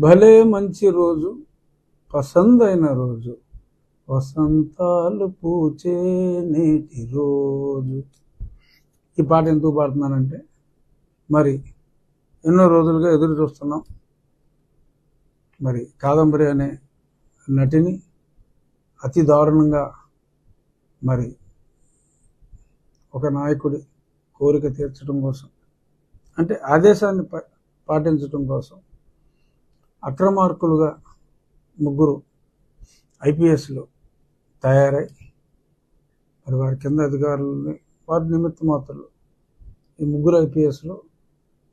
భలే మంచి రోజు పసందైన రోజు వసంతాలు పూచే నేటి రోజు. ఈ పాట ఎందుకు పాడుతున్నానంటే మరి ఎన్నో రోజులుగా ఎదురు చూస్తున్నాం. మరి కాదంబరి అనే నటిని అతి దారుణంగా మరి ఒక నాయకుడి కోరిక తీర్చడం కోసం అంటే ఆదేశాన్ని ప- పాటించడం కోసం అక్రమార్కులుగా ముగ్గురు ఐపీఎస్లు తయారై మరి వారి కింద అధికారులని వారి నిమిత్త మాత్రులు ఈ ముగ్గురు ఐపీఎస్లు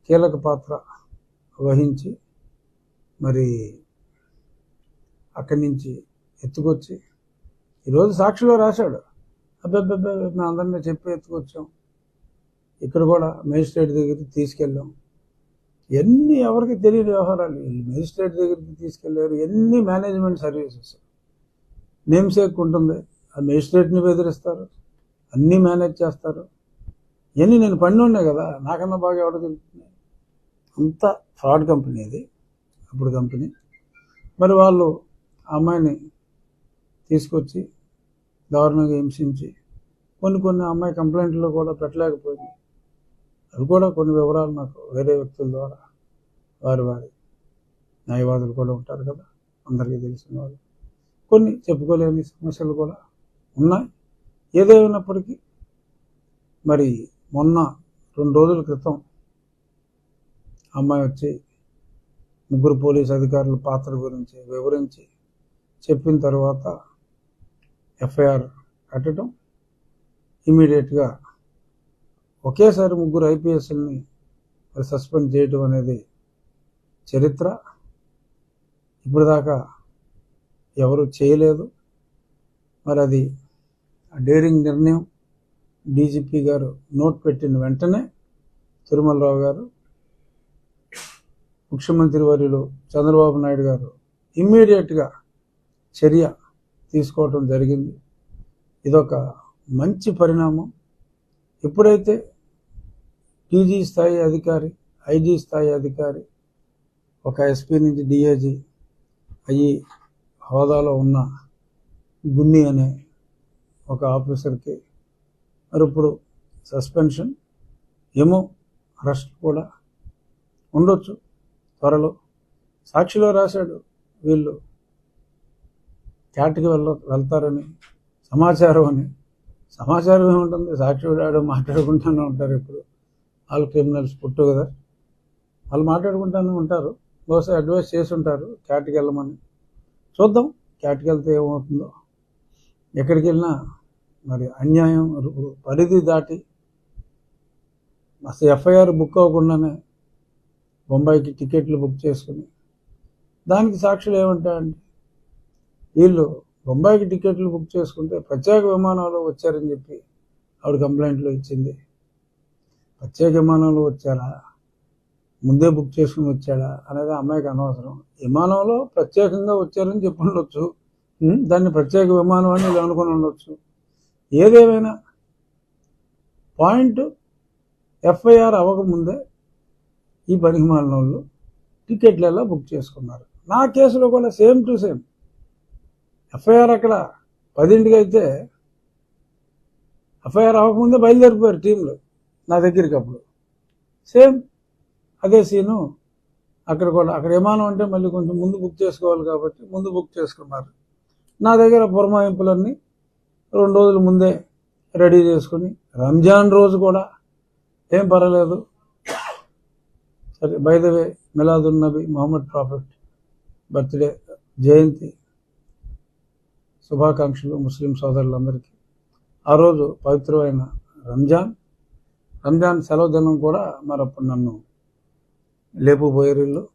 కీలక పాత్ర వహించి మరి అక్కడి నుంచి ఎత్తుకొచ్చి ఈరోజు సాక్షిలో రాశాడు. అబ్బాబ్బాబ్బా మేము అందరినీ చెప్పి ఎత్తుకొచ్చాం. ఇక్కడ కూడా మేజిస్ట్రేట్ దగ్గరికి తీసుకెళ్ళాం. ఎన్ని ఎవరికి తెలియని వ్యవహారాలు? మెజిస్ట్రేట్ దగ్గరికి తీసుకెళ్ళారు. ఎన్ని మేనేజ్మెంట్ సర్వీసెస్ నేమ్ సేక్ ఉంటుంది ఆ మెజిస్ట్రేట్ని బెదిరిస్తారు. అన్నీ మేనేజ్ చేస్తారు. ఇవన్నీ నేను పని ఉన్నాయి కదా. నాకన్నా బాగా ఎవడ తెలుస్తున్నాయి అంత ఫ్రాడ్ కంపెనీ ఇది అప్పుడు కంపెనీ మరి వాళ్ళు ఆ అమ్మాయిని తీసుకొచ్చి దారుణంగా హింసించి కొన్ని కొన్ని అమ్మాయి కంప్లైంట్లు కూడా పెట్టలేకపోయింది. అవి కూడా కొన్ని వివరాలు నాకు వేరే వ్యక్తుల ద్వారా వారి వారి న్యాయవాదులు కూడా ఉంటారు కదా అందరికీ తెలిసిన వాళ్ళు. కొన్ని చెప్పుకోలేని సమస్యలు కూడా ఉన్నాయి. ఏదేమైనప్పటికీ మరి మొన్న రెండు రోజుల క్రితం అమ్మాయి వచ్చి ముగ్గురు పోలీస్ అధికారుల పాత్ర గురించి వివరించి చెప్పిన తర్వాత ఎఫ్ఐఆర్ కట్టడం ఇమీడియట్గా ఒకేసారి ముగ్గురు ఐపీఎస్ని సస్పెండ్ చేయడం అనేది చరిత్ర. ఇప్పటిదాకా ఎవరు చేయలేదు. మరి అది డేరింగ్ నిర్ణయం. డీజీపీ గారు నోట్ పెట్టిన వెంటనే తిరుమలరావు గారు ముఖ్యమంత్రి వర్యులు చంద్రబాబు నాయుడు గారు ఇమ్మీడియట్గా చర్య తీసుకోవటం జరిగింది. ఇదొక మంచి పరిణామం. ఎప్పుడైతే టీజీ స్థాయి అధికారి ఐజీ స్థాయి అధికారి ఒక ఎస్పీ నుంచి డిఐజీ అయ్యి హోదాలో ఉన్న గున్ని అనే ఒక ఆఫీసర్కి మరి ఇప్పుడు సస్పెన్షన్ ఏమో అరెస్ట్ కూడా ఉండొచ్చు. త్వరలో సాక్షిలో రాశాడు వీళ్ళు. క్యాట్కి వెళ్ళ వెళ్తారని సమాచారం అని. సమాచారం ఏముంటుంది? సాక్షి ఆడు మాట్లాడుకుంటూనే ఉంటారు ఇప్పుడు. వాళ్ళు క్రిమినల్స్ పుట్టు కదా వాళ్ళు మాట్లాడుకుంటూనే ఉంటారు. బహుశా అడ్వైస్ చేసి ఉంటారు క్యాట్కి వెళ్ళమని. చూద్దాం క్యాట్కి వెళ్తే ఏమవుతుందో. ఎక్కడికి వెళ్ళినా మరి అన్యాయం పరిధి దాటి అసలు ఎఫ్ఐఆర్ బుక్ అవ్వకుండానే బొంబాయికి టికెట్లు బుక్ చేసుకుని దానికి సాక్షులు ఏమంటాయండి? వీళ్ళు బొంబాయికి టికెట్లు బుక్ చేసుకుంటే ప్రత్యేక విమానాలు వచ్చారని చెప్పి ఆవిడ కంప్లైంట్లో ఇచ్చింది. ప్రత్యేక విమానంలో వచ్చాడా? ముందే బుక్ చేసుకుని వచ్చాడా? అనేది అమ్మాయికి అనవసరం. విమానంలో ప్రత్యేకంగా వచ్చారని చెప్పి ఉండొచ్చు. దాన్ని ప్రత్యేక విమానం అని అనుకుని ఉండొచ్చు. ఏదేమైనా పాయింట్ ఎఫ్ఐఆర్ అవ్వకముందే ఈ పనికిమాలిన వాళ్ళు టికెట్లలో బుక్ చేసుకున్నారు? నా కేసులో కూడా సేమ్ టు సేమ్. ఎఫ్ఐఆర్ అక్కడ పదింటికి అయితే ఎఫ్ఐఆర్ అవ్వకముందే బయలుదేరిపోయారు టీంలో. నా దగ్గరికి అప్పుడు. సేమ్ అదే సీను అక్కడ కూడా అక్కడ విమానం అంటే మళ్ళీ కొంచెం ముందు బుక్ చేసుకోవాలి కాబట్టి ముందు బుక్ చేసుకున్నారు. నా దగ్గర పురమాయింపులన్నీ రెండు రోజుల ముందే రెడీ చేసుకుని రంజాన్ రోజు కూడా ఏం పర్వాలేదు. సరే by the way Miladun Nabi Mohammed prophet birthday జయంతి శుభాకాంక్షలు ముస్లిం సోదరులందరికీ. ఆ రోజు పవిత్రమైన రంజాన్ రంజాన్ సెలవు దినం కూడా మరి అప్పుడు నన్ను లేపుపోయేరిళ్ళు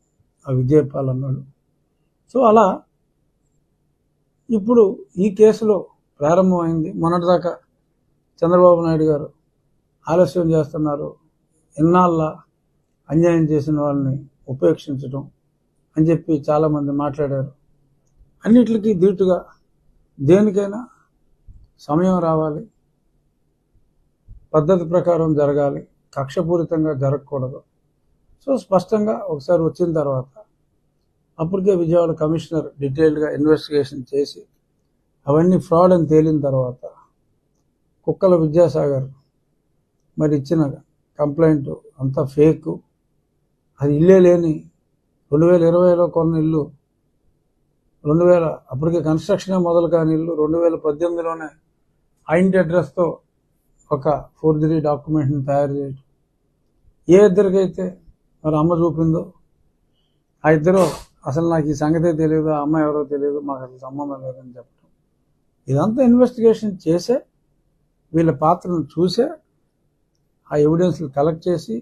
ఆ విజయపాలన్నాడు సో అలా ఇప్పుడు ఈ కేసులో ప్రారంభమైంది. మొన్నటిదాకా చంద్రబాబు నాయుడు గారు ఆలస్యం చేస్తున్నారు. ఇన్నాళ్ళ అన్యాయం చేసిన వాళ్ళని ఉపేక్షించడం అని చెప్పి చాలామంది మాట్లాడారు. అన్నిటికీ ధీటుగా దేనికైనా సమయం రావాలి. పద్ధతి ప్రకారం జరగాలి కక్షపూరితంగా జరగకూడదు. సో స్పష్టంగా ఒకసారి వచ్చిన తర్వాత అప్పటికే విజయవాడ కమిషనర్ డీటెయిల్డ్గా ఇన్వెస్టిగేషన్ చేసి అవన్నీ ఫ్రాడ్ అని తేలిన తర్వాత కుక్కల విద్యాసాగర్ మరి ఇచ్చిన కంప్లైంట్ అంతా ఫేక్. అది ఇల్లే లేని రెండు వేల ఇరవైలో కొన్న ఇల్లు రెండు వేల అప్పటికే కన్స్ట్రక్షనే మొదలు కాని ఇల్లు రెండు వేల పద్దెనిమిదిలోనే ఆ ఇంటి అడ్రస్తో ఒక ఫోర్జరీ డాక్యుమెంట్ని తయారు చేయడం ఏ ఇద్దరికైతే మరి అమ్మ చూపిందో ఆ ఇద్దరు అసలు నాకు ఈ సంగతే తెలియదు ఆ అమ్మ ఎవరో తెలియదు మాకు అసలు సంబంధం లేదని చెప్పడం ఇదంతా ఇన్వెస్టిగేషన్ చేసే వీళ్ళ పాత్రను చూసే ఆ ఎవిడెన్స్లు కలెక్ట్ చేసి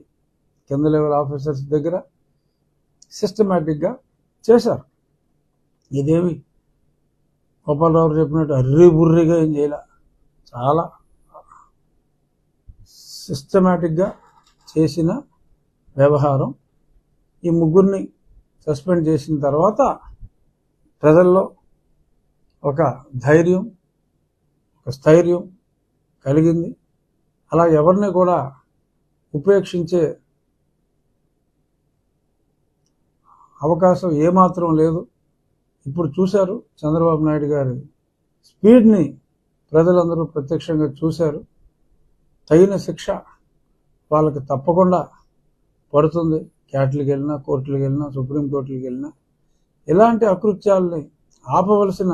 కింద లెవెల్ ఆఫీసర్స్ దగ్గర సిస్టమేటిక్గా చేశారు. ఇదేమి గోపాలరావు చెప్పినట్టు అర్రి బుర్రిగా ఏం చేయలే. చాలా సిస్టమేటిక్గా చేసిన వ్యవహారం. ఈ ముగ్గురిని సస్పెండ్ చేసిన తర్వాత ప్రజల్లో ఒక ధైర్యం ఒక స్థైర్యం కలిగింది. అలా ఎవరిని కూడా ఉపేక్షించే అవకాశం ఏమాత్రం లేదు. ఇప్పుడు చూశారు చంద్రబాబు నాయుడు గారి స్పీడ్ని ప్రజలందరూ ప్రత్యక్షంగా చూశారు. తగిన శిక్ష వాళ్ళకి తప్పకుండా పడుతుంది. క్యాట్లకు వెళ్ళినా కోర్టులకు వెళ్ళినా సుప్రీంకోర్టులకు వెళ్ళినా. ఇలాంటి అకృత్యాలని ఆపవలసిన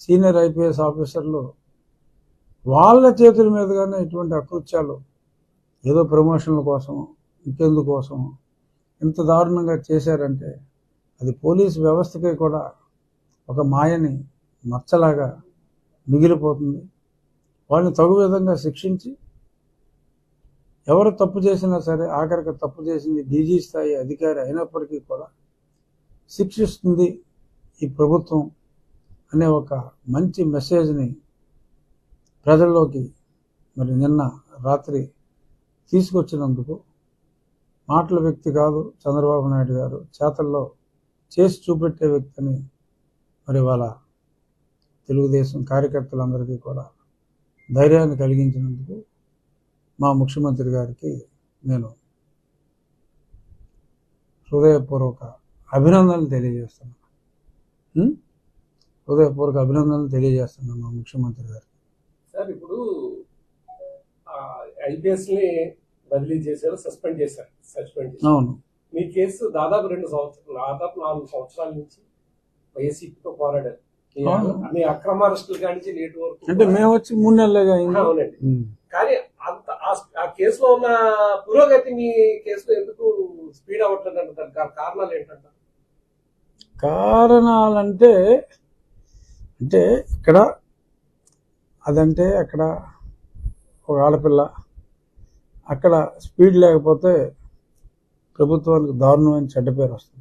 సీనియర్ ఐపీఎస్ ఆఫీసర్లు వాళ్ళ చేతుల మీదుగానే ఇటువంటి అకృత్యాలు ఏదో ప్రమోషన్ల కోసం ఇంకెందుకోసం ఇంత దారుణంగా చేశారంటే అది పోలీస్ వ్యవస్థకి కూడా ఒక మాయని మచ్చలాగా మిగిలిపోతుంది. వాళ్ళని తగు విధంగా శిక్షించి ఎవరు తప్పు చేసినా సరే ఆఖరికి తప్పు చేసింది డీజీ స్థాయి అధికారి అయినప్పటికీ కూడా శిక్షిస్తుంది ఈ ప్రభుత్వం అనే ఒక మంచి మెసేజ్ని ప్రజల్లోకి మరి నిన్న రాత్రి తీసుకొచ్చినందుకు మాటల వ్యక్తి కాదు చంద్రబాబు నాయుడు గారు చేతల్లో చేసి చూపెట్టే వ్యక్తిని మరి వాళ్ళ తెలుగుదేశం కార్యకర్తలందరికీ కూడా ధైర్యాన్ని కలిగించినందుకు మా ముఖ్యమంత్రి గారికి నేను హృదయపూర్వక అభినందనలు తెలియజేస్తున్నాను? హృదయపూర్వక అభినందనలు తెలియజేస్తున్నాను మా ముఖ్యమంత్రి గారికి. సార్ ఇప్పుడు ఐపీఎస్ని బదిలీ చేశారు సస్పెండ్ చేశారు సస్పెండ్ అవును. మీ కేసు దాదాపు రెండు సంవత్సరాలు దాదాపు నాలుగు సంవత్సరాల నుంచి వైసీపీతో పోరాడారు. మీ- అక్రమ అరెస్టులు కానించి నేటి వరకు అంటే మేము వచ్చి మూడు నెలలుగా అవునండి. కానీ అంత ఆ- ఆ కేసులో ఉన్న పురోగతి మీ కేసులో ఎందుకు స్పీడ్ అవ్వట్లేదు అంటారు కారణాలు ఏంటంటారు? కారణాలంటే అంటే ఇక్కడ అదంటే అక్కడ ఒక ఆడపిల్ల అక్కడ స్పీడ్ లేకపోతే ప్రభుత్వానికి దారుణమైన చెడ్డ పేరు వస్తుంది.